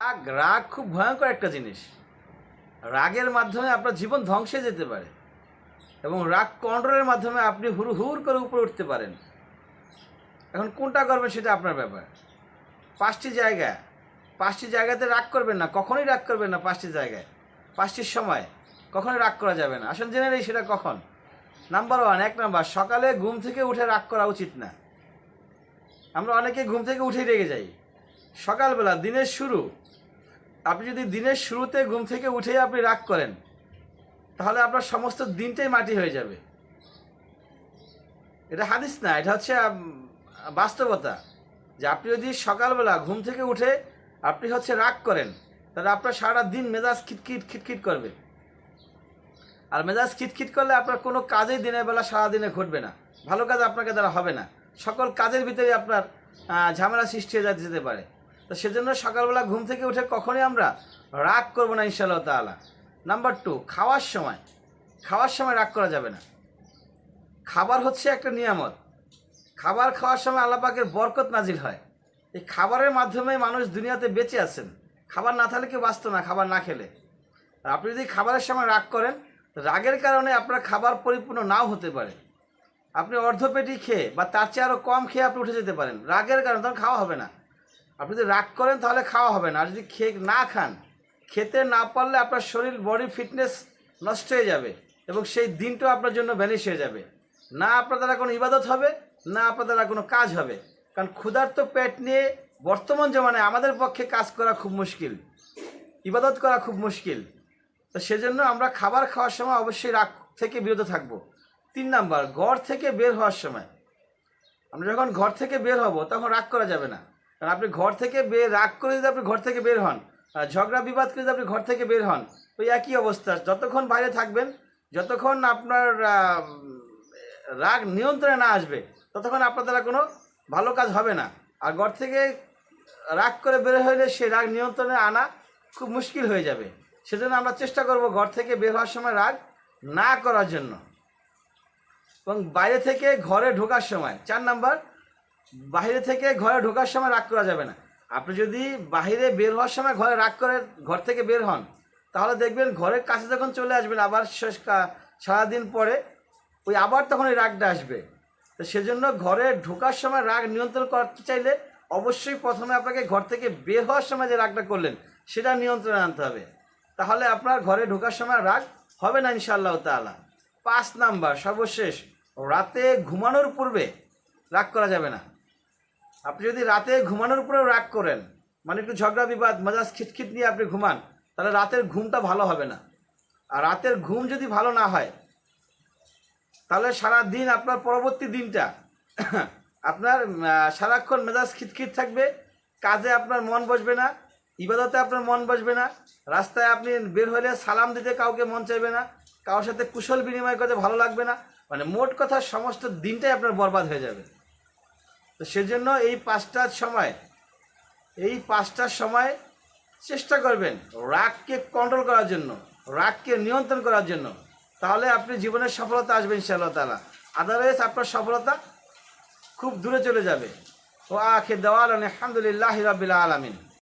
রাগ রাগ খুব ভয়ঙ্কর একটা জিনিস। রাগের মাধ্যমে আপনার জীবন ধ্বংসে যেতে পারে এবং রাগ কন্ট্রোলের মাধ্যমে আপনি হুড় হুড় করে উপরে উঠতে পারেন। এখন কোনটা করবেন সেটা আপনার ব্যাপার। পাঁচটি জায়গা পাঁচটি জায়গাতে রাগ করবেন না, কখনোই রাগ করবেন না পাঁচটি জায়গায়। পাঁচটির সময়, কখনোই রাগ করা যাবে না। আসলে জেনে নেই সেটা কখন। নাম্বার ওয়ান এক নাম্বার সকালে ঘুম থেকে উঠে রাগ করা উচিত না। আমরা অনেকে ঘুম থেকে উঠেই রেগে যাই। সকালবেলা, দিনের শুরু আপনি যদি দিনের শুরুতে ঘুম থেকে উঠেই আপনি রাগ করেন, তাহলে আপনার সমস্ত দিনটাই মাটি হয়ে যাবে। এটা হাদিস না, এটা হচ্ছে বাস্তবতা। যে আপনি যদি সকালবেলা ঘুম থেকে উঠে আপনি হচ্ছে রাগ করেন, তাহলে আপনার সারা দিন মেজাজ খিটখিট খিটখিট করবে। আর মেজাজ খিটখিট করলে আপনার কোনো কাজেই দিনের বেলা সারাদিনে ঘটবে না। ভালো কাজ আপনাকে দ্বারা হবে না। সকল কাজের ভিতরে আপনার ঝামেলা সৃষ্টি হয়ে যেতে পারে। তো সেজন্য সকালবেলা ঘুম থেকে উঠে কখনই আমরা রাগ করব না, ইনশাআল্লাহ তাআলা। নাম্বার টু খাওয়ার সময়। খাওয়ার সময় রাগ করা যাবে না। খাবার হচ্ছে একটা নিয়ামত। খাবার খাওয়ার সময় আল্লাহ পাকের বরকত নাজিল হয়। এই খাবারের মাধ্যমে মানুষ দুনিয়াতে বেঁচে আছেন। খাবার না থাকলে কেউ বাঁচত না, খাবার না খেলে। আর আপনি যদি খাবারের সময় রাগ করেন রাগের কারণে আপনার খাবার পরিপূর্ণ নাও হতে পারে। আপনি অর্ধপেটি খেয়ে বা তার চেয়ে আরও কম খেয়ে আপনি উঠে যেতে পারেন। রাগের কারণে তখন খাওয়া হবে না। আপনি যদি রাগ করেন তাহলে খাওয়া হবে না। আর যদি খেয়ে না খান, খেতে না পারলে আপনার শরীর বডি ফিটনেস নষ্ট হয়ে যাবে এবং সেই দিনটাও আপনার জন্য ভ্যানিশ হয়ে যাবে। না আপনার দ্বারা কোনো ইবাদত হবে, না আপনার দ্বারা কোনো কাজ হবে। কারণ ক্ষুধার্ত পেট নিয়ে বর্তমান জমানায় আমাদের পক্ষে কাজ করা খুব মুশকিল, ইবাদত করা খুব মুশকিল। তো সেজন্য আমরা খাবার খাওয়ার সময় অবশ্যই রাগ থেকে বিরত থাকব। তিন নাম্বার, ঘর থেকে বের হওয়ার সময়। আমরা যখন ঘর থেকে বের হব, তখন রাগ করা যাবে না। কারণ আপনি ঘর থেকে বের, রাগ করে যদি আপনি ঘর থেকে বের হন ঝগড়া, বিবাদ করে যদি আপনি ঘর থেকে বের হন, ওই একই অবস্থা। যতক্ষণ বাইরে থাকবেন, যতক্ষণ আপনার রাগ নিয়ন্ত্রণে না আসবে, ততক্ষণ আপনার দ্বারা কোনো ভালো কাজ হবে না। আর ঘর থেকে রাগ করে বের হইলে সে রাগ নিয়ন্ত্রণে আনা খুব মুশকিল হয়ে যাবে। সেজন্য আমরা চেষ্টা করব ঘর থেকে বের হওয়ার সময় রাগ না করার জন্য। এবং বাইরে থেকে ঘরে ঢোকার সময়, চার নাম্বার বাইরে থেকে ঘরে ঢোকার সময় রাগ করা যাবে না। আপনি যদি বাইরে বের হওয়ার সময় ঘরে রাগ করে ঘর থেকে বের হন, তাহলে দেখবেন ঘরের কাছে যখন চলে আসবেন, আবার শেষ সারাদিন পরে ওই আবার তখন ওই রাগটা আসবে। তো সেজন্য ঘরে ঢোকার সময় রাগ নিয়ন্ত্রণ করতে চাইলে অবশ্যই প্রথমে আপনাকে ঘর থেকে বের হওয়ার সময় যে রাগটা করলেন, সেটা নিয়ন্ত্রণে আনতে হবে। তাহলে আপনার ঘরে ঢোকার সময় রাগ হবে না ইনশাআল্লাহ তাআলা। পাঁচ নাম্বার, সর্বশেষ, রাতে ঘুমানোর পূর্বে রাগ করা যাবে না। আপনি যদি রাতে ঘুমানোর পরেও রাগ করেন মানে একটু ঝগড়া, বিবাদ মেজাজ খিটখিট নিয়ে আপনি ঘুমান, তাহলে রাতের ঘুমটা ভালো হবে না। আর রাতের ঘুম যদি ভালো না হয়, তাহলে সারা দিন আপনার পরবর্তী দিনটা, আপনার সারাক্ষণ মেজাজ খিটখিট থাকবে, কাজে আপনার মন বসবে না, ইবাদতে আপনার মন বসবে না, রাস্তায় আপনি বের হলে সালাম দিতে কাউকে মন চাইবে না, কারোর সাথে কুশল বিনিময় করতে ভালো লাগবে না মানে মোট কথা সমস্ত দিনটাই আপনার বরবাদ হয়ে যাবে। তো সেজন্য এই পাঁচটার সময়, এই পাঁচটার সময় চেষ্টা করবেন রাগকে কন্ট্রোল করার জন্য, রাগকে নিয়ন্ত্রণ করার জন্য। তাহলে আপনি জীবনের সফলতা আসবেন ইনশাআল্লাহ তালা আদারওয়াইজ আপনার সফলতা খুব দূরে চলে যাবে। ও আখে দেওয়াল আলহামদুলিল্লাহ রাবিল আলমিন।